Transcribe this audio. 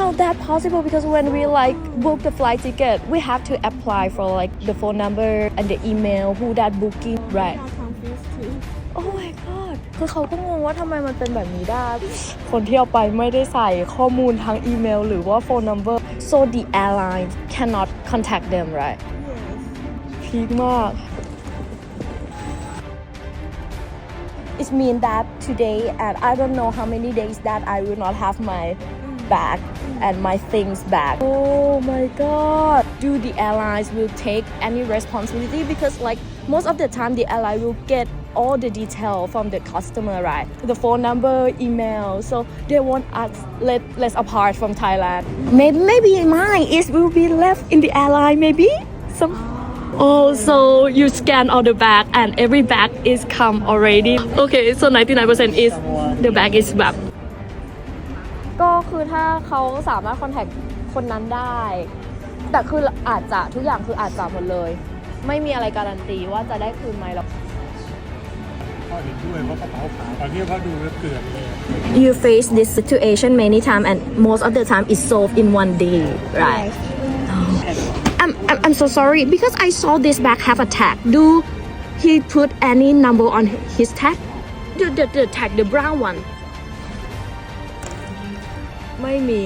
how that possible? Because when we like book the flight ticket, we have to apply for like the phone number and the email who that booking, right? Oh my god. คือเขาก็งงว่าทำไมมันเป็นแบบนี้ได้?คนที่เอาไปไม่ได้ใส่ข้อมูลทางอีเมลหรือว่า phone number so the airline cannot contact them right? พีคมาก. It means that today and I don't know how many days that I will not have my back and my things back. Oh my god. Do the airlines will take any responsibility because like most of the time the airline will get all the detail from the customer, right? The phone number, email. So they want us let less apart from Thailand. Maybe maybe mine is will be left in the airline. Maybe some. Oh, so you scan all the bag and every bag is come already. Okay, so 99% is the bag is wrapped. ก็คือถ้าเขาสามารถคอนแทคคนนั้นได้ แต่คืออาจจะทุกอย่างคืออาจจะหมดเลย ไม่มีอะไรการันตีว่าจะได้คืนไหมหรอก ก็เห็นด้วยว่ากระเป๋าขาวตอนนี้ก็ดูแล้วเกลื่อนเลย You face this situation many time and most of the time it's solved in one day right I'm, I'm, I'm so sorry because I saw this bag have a tag. Do he put any number on his tag? The, the, the tag, the brown one. ไม่มี